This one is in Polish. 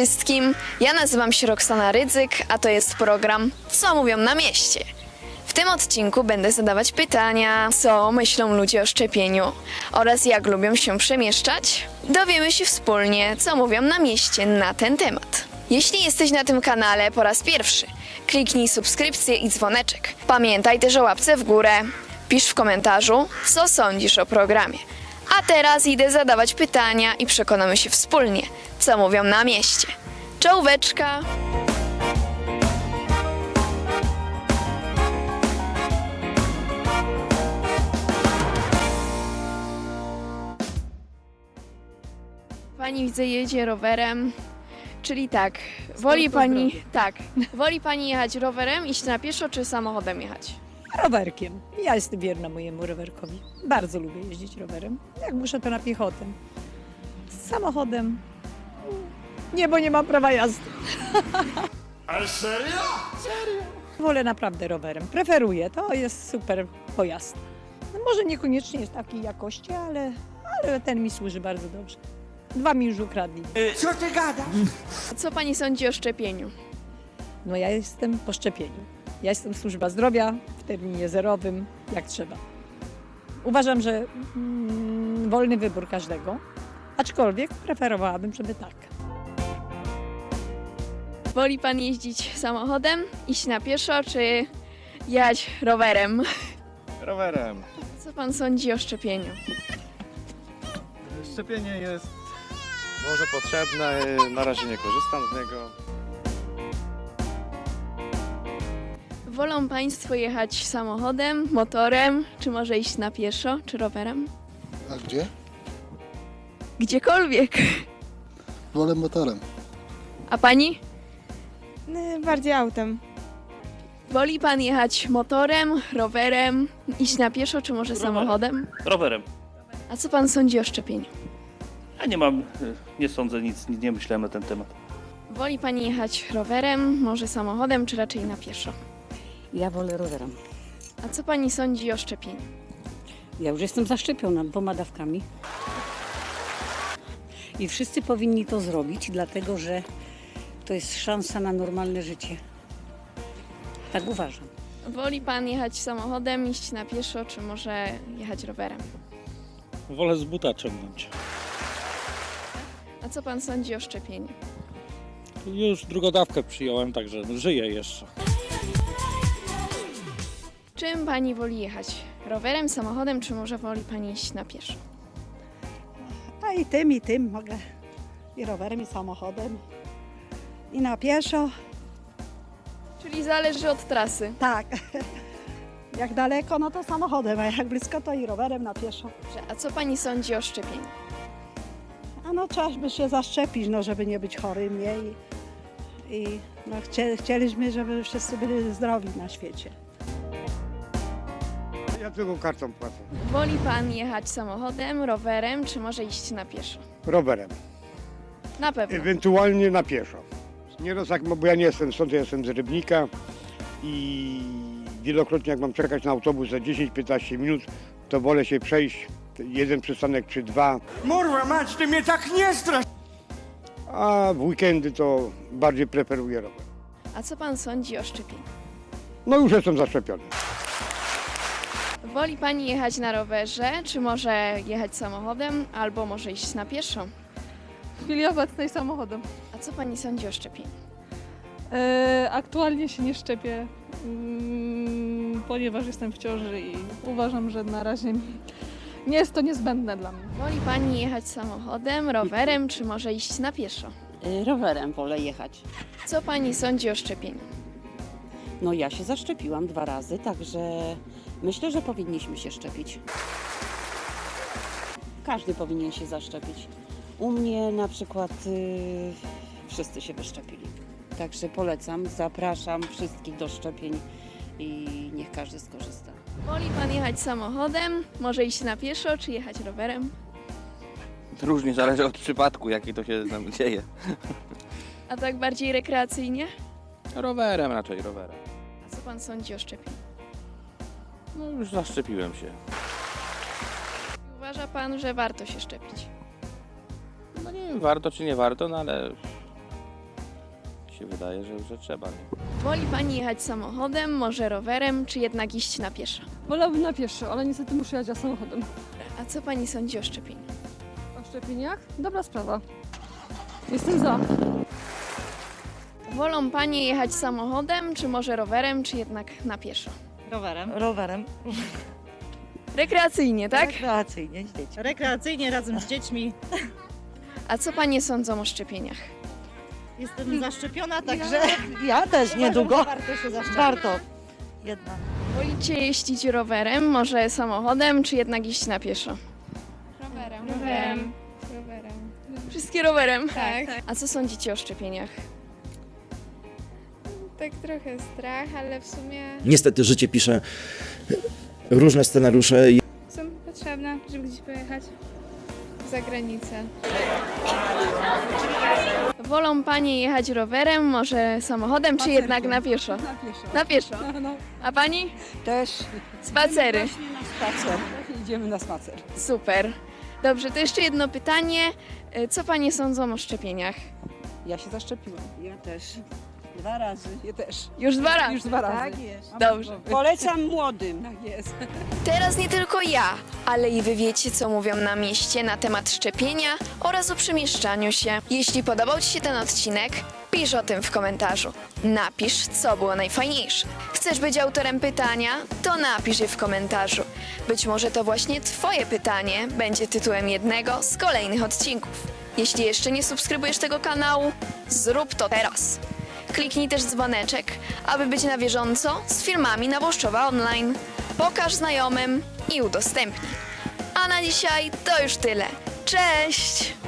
wszystkim. Ja nazywam się Roxana Rydzyk, a to jest program Co mówią na mieście. W tym odcinku będę zadawać pytania, co myślą ludzie o szczepieniu oraz jak lubią się przemieszczać. Dowiemy się wspólnie, co mówią na mieście na ten temat. Jeśli jesteś na tym kanale po raz pierwszy, kliknij subskrypcję i dzwoneczek. Pamiętaj też o łapce w górę. Pisz w komentarzu, co sądzisz o programie. A teraz idę zadawać pytania i przekonamy się wspólnie, co mówią na mieście. Czołóweczka! Pani widzę jedzie rowerem, czyli tak, woli pani, tak, woli pani jechać rowerem, iść na pieszo czy samochodem jechać? Rowerkiem. Ja jestem wierna mojemu rowerkowi. Bardzo lubię jeździć rowerem. Jak muszę, to na piechotę. Z samochodem. Nie, bo nie mam prawa jazdy. Ale serio? Wolę naprawdę rowerem. Preferuję. To jest super pojazd. No może niekoniecznie jest takiej jakości, ale, ale ten mi służy bardzo dobrze. Dwa mi już ukradli. Co ty gadasz? Co pani sądzi o szczepieniu? No ja jestem po szczepieniu. Ja jestem służba zdrowia w terminie zerowym, jak trzeba. Uważam, że mm, wolny wybór każdego, aczkolwiek preferowałabym, żeby tak. Woli pan jeździć samochodem, iść na pieszo czy jechać rowerem? Rowerem. Co pan sądzi o szczepieniu? Szczepienie jest może potrzebne, na razie nie korzystam z niego. Wolą państwo jechać samochodem, motorem, czy może iść na pieszo, czy rowerem? A gdzie? Gdziekolwiek. Wolę motorem. A pani? Y, Bardziej autem. Woli pan jechać motorem, rowerem, iść na pieszo, czy może Rowerem. samochodem? Rowerem. A co pan sądzi o szczepieniu? Ja nie mam, y, nie sądzę nic, nie- nie myślałem na ten temat. Woli pani jechać rowerem, może samochodem, czy raczej na pieszo? Ja wolę rowerem. A co pani sądzi o szczepieniu? Ja już jestem zaszczepiona dwoma dawkami. I wszyscy powinni to zrobić, dlatego że to jest szansa na normalne życie. Tak uważam. Woli pan jechać samochodem, iść na pieszo, czy może jechać rowerem? Wolę z buta ciągnąć. A co pan sądzi o szczepieniu? Już drugą dawkę przyjąłem, także żyję jeszcze. Czym pani woli jechać? Rowerem, samochodem, czy może woli pani iść na pieszo? A i tym, i tym mogę. I rowerem, i samochodem. I na pieszo. Czyli zależy od trasy. Tak. Jak daleko, no to samochodem, a jak blisko, to i rowerem na pieszo. Dobrze, A co pani sądzi o szczepieniu? A no trzeba by się zaszczepić, no żeby nie być chorym nie? I, i no, chcie, chcieliśmy, żeby wszyscy byli zdrowi na świecie. Ja tylko kartą płacę. Woli pan jechać samochodem, rowerem, czy może iść na pieszo? Rowerem. Na pewno. Ewentualnie na pieszo. Nieraz jak, bo ja nie jestem stąd, ja jestem z Rybnika i wielokrotnie jak mam czekać na autobus za 10-15 minut, to wolę się przejść jeden przystanek czy dwa, Morła mać, ty mnie tak nie strasz! a w weekendy to bardziej preferuję rower. A co pan sądzi o szczepieniu? No już jestem zaszczepiony. Woli pani jechać na rowerze, czy może jechać samochodem, albo może iść na pieszo? W chwili obecnej samochodem. Co pani sądzi o szczepieniu? E, aktualnie się nie szczepię, mm, ponieważ jestem w ciąży i uważam, że na razie nie jest to niezbędne dla mnie. Woli pani jechać samochodem, rowerem, czy może iść na pieszo? Y, Rowerem wolę jechać. Co pani sądzi o szczepieniu? No ja się zaszczepiłam dwa razy, także myślę, że powinniśmy się szczepić. Każdy powinien się zaszczepić. U mnie na przykład y, wszyscy się wyszczepili. Także polecam, zapraszam wszystkich do szczepień i niech każdy skorzysta. Woli pan jechać samochodem, może iść na pieszo, czy jechać rowerem? Różnie zależy od przypadku, jaki to się tam dzieje. A tak bardziej rekreacyjnie? Rowerem raczej, rowerem. A co pan sądzi o szczepieniu? No już zaszczepiłem się. Uważa pan, że warto się szczepić? No nie wiem, warto czy nie warto, no ale się wydaje, że, że trzeba. Nie? Woli pani jechać samochodem, może rowerem, czy jednak iść na pieszo? Wolałabym na pieszo, ale niestety muszę jechać samochodem. A co pani sądzi o szczepieniu? O szczepieniach? Dobra sprawa. Jestem za. Wolą panie jechać samochodem, czy może rowerem, czy jednak na pieszo? Rowerem. Rowerem. Rekreacyjnie, tak? Rekreacyjnie z dziećmi. Rekreacyjnie razem z dziećmi. A co panie sądzą o szczepieniach? Jestem zaszczepiona, także Ja też niedługo. warto się zaszczepić. Warto. Jedna. Wolicie jeździć rowerem, może samochodem, czy jednak iść na pieszo? Rowerem. Rowerem. Rowerem. Wszystkie rowerem? Tak. A co sądzicie o szczepieniach? Tak trochę strach, ale w sumie Niestety życie pisze różne scenariusze. są potrzebne, żeby gdzieś pojechać za granicę. Wolą panie jechać rowerem, może samochodem, czy jednak na pieszo? Na pieszo. Na pieszo. No, A pani? Też Spacery. spacer. Idziemy na spacer. Super. Dobrze, to jeszcze jedno pytanie. Y, Co panie sądzą o szczepieniach? Ja się zaszczepiłam. Ja też. Dwa razy. Ja też. Już dwa razy. Już dwa razy. Tak jest. Dobrze. Polecam młodym. Tak jest. Teraz nie tylko ja, ale i wy wiecie, co mówią na mieście na temat szczepienia oraz o przemieszczaniu się. Jeśli podobał Ci się ten odcinek, pisz o tym w komentarzu. Napisz, co było najfajniejsze. Chcesz być autorem pytania? To napisz je w komentarzu. Być może to właśnie Twoje pytanie będzie tytułem jednego z kolejnych odcinków. Jeśli jeszcze nie subskrybujesz tego kanału, zrób to teraz. Kliknij też dzwoneczek, aby być na bieżąco z filmami na Włoszczowa Online. Pokaż znajomym i udostępnij. A na dzisiaj to już tyle. Cześć!